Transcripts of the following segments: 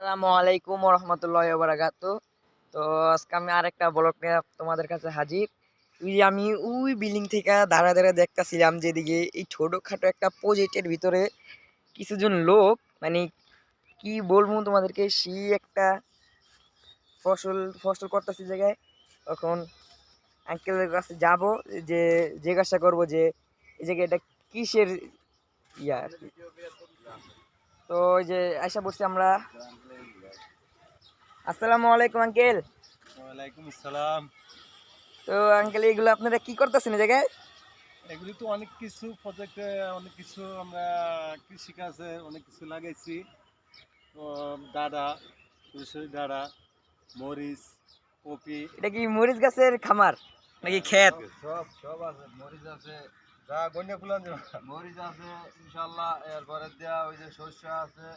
আসসালামু আলাইকুম রহমতুল্লাহ বারাকাত তো আজকে আমি আরেকটা ব্লগ নিয়ে তোমাদের কাছে হাজির। ওই আমি ওই বিল্ডিং থেকে দাঁড়া দাঁড়া দেখতেছিলাম যেদিকে এই ছোটোখাটো একটা প্রজেক্টের ভিতরে কিছুজন লোক মানে কি বলব তোমাদেরকে, সেই একটা ফসল ফসল করতেছি জায়গায়। তখন আঙ্কেলের কাছে যাব, যে জিজ্ঞাসা করব যে এই জায়গায় এটা কিসের ইয়া? আর কি। তো ওই যে আয়সা বসছি আমরা। আসসালামু আলাইকুম আঙ্কেল। ওয়ালাইকুম আসসালাম। তো আঙ্কেল এগুলো আপনারা কি করতেছেন এই জায়গায়? এগুলি তো অনেক কিছু প্রজেক্টে অনেক কিছু আমরা কৃষিকাজে অনেক কিছু লাগাইছি। তো ডাডা সরষের ডাডা মরিচ কপি। এটা কি মরিচ গাছের খামার নাকি ক্ষেত? সব সব আছে মরিচ আছে। যা গন্যা ফুলান মরিচ আছে ইনশাল্লাহ এরপরে দেওয়া ওই যে শস্য আছে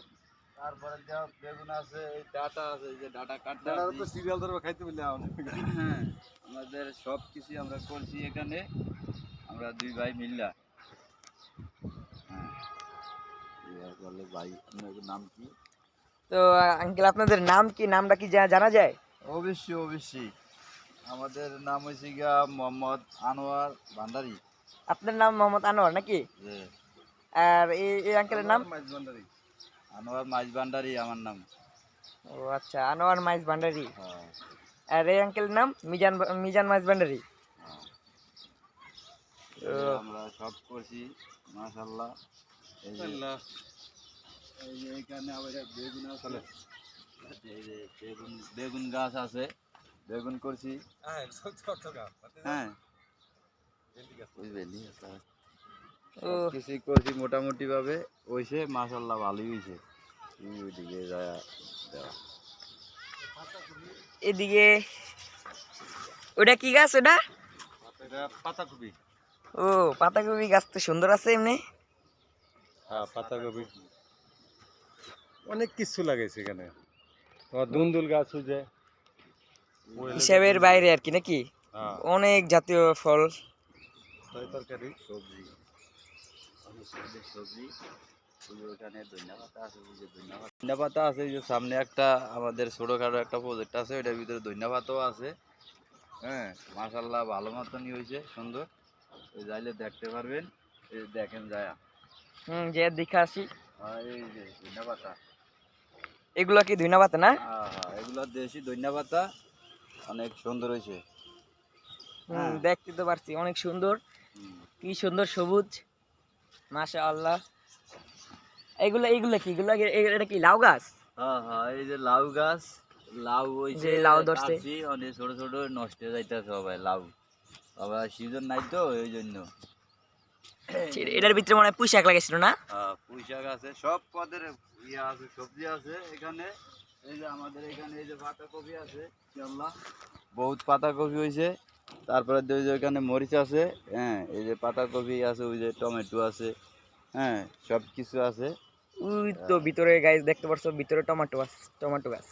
তারপরে দেওয়া বেগুন আছে এই ডাটা আছে এই যে ডাটা তো সিরিয়াল ধরবে খাইতে হ্যাঁ আমাদের সব কিছু আমরা করছি এখানে আমরা দুই ভাই মিল্লা। হ্যাঁ বলে ভাই আপনার নাম কি? তো আঙ্কেল আপনাদের নাম কি? নামটা কি জানা যায়? অবশ্যই অবশ্যই। আমাদের নাম হয়েছে গিয়া মোহাম্মদ আনোয়ার ভান্ডারি। আপনার নাম মোহাম্মদ আনোয়ার নাকি যে আর এই এই আঙ্কেলের নাম আনোয়ার মাইজ ভান্ডারি আমার নাম ও আচ্ছা আনোয়ার মাইজ ভান্ডারি হ্যাঁ আর এই আঙ্কেলের নাম মিজান বা- মিজান মাইজ ভান্ডারি হ্যাঁ। তো এই আমরা সব করছি মাশাল্লাহ এই যে এই যে এখানে আবার এক বেগুন আছে এই যে বেগুন বেগুন গাছ আছে বেগুন করছি হ্যাঁ ওই সব কিছুই করছি মোটামুটি ভাবে হইছে মাশাল্লাহ ভালোই হয়েছে ওইদিকে যায় দেওয়া এদিকে ওটা কি গাছ ওটা পাতাকপি। ও পাতাকপি গাছ তো সুন্দর আছে এমনি। হ্যাঁ পাতাকপি। অনেক কিছু লাগাইছে এখানে। তোমার দুন্দুল গাছ হয়েছে হিসাবের বাইরে আর কি নাকি? হ্যাঁ। অনেক জাতীয় ফল। তরকারি। সবজি। অনেক সবজি। সবজি ওখানে ধনিয়া আছে ওই যে ধনিয়া পাতা আছে ওই যে সামনে একটা আমাদের ছোটোখাটো একটা প্রজেক্ট আছে ওইটার ভিতরে ধনিয়া পাতাও আছে। হ্যাঁ মাশাল্লাহ ভালো মতনই হয়েছে সুন্দর। ওই যাইলে দেখতে পারবেন। এই দেখেন যায়। হুম যে দেখে আসি। এই যে ধনিয়া পাতা এগুলো কি পাতা না? হ্যাঁ হ্যাঁ এগুলো দেশি ধনিয়া পাতা অনেক সুন্দর হয়েছে। হুম, হ্যাঁ। দেখতে তো পারছি অনেক সুন্দর। কি সুন্দর সবুজ। মাশা আল্লাহ এগুলো এগুলো কি? এগুলো এটা কি লাউ গাছ? হ্যাঁ হ্যাঁ এই যে লাউ গাছ লাউ হইছে যে লাউ ধরছে। অনেক ছোট ছোট নষ্ট হয়ে যাইতেছে সবাই লাউ। আবার সিজন নাই তো এই জন্য। এটার ভিতরে মনে হয় পুঁই শাক লাগাইছিল না? হ্যাঁ, পুঁই শাক আছে। সব পদের ইয়ে আছে সবজি আছে এখানে। এই যে আমাদের এখানে এই যে পাতাকপি আছে বহুত পাতাকপি হয়েছে তারপরে ওই যে ওইখানে মরিচ আছে হ্যাঁ এই যে পাতাকপি আছে, ওই যে টমেটো আছে হ্যাঁ সব কিছু আছে। ওই তো ভিতরে গাছ দেখতে পাচ্ছ ভিতরে টমেটো আছে, টমেটো গাছ।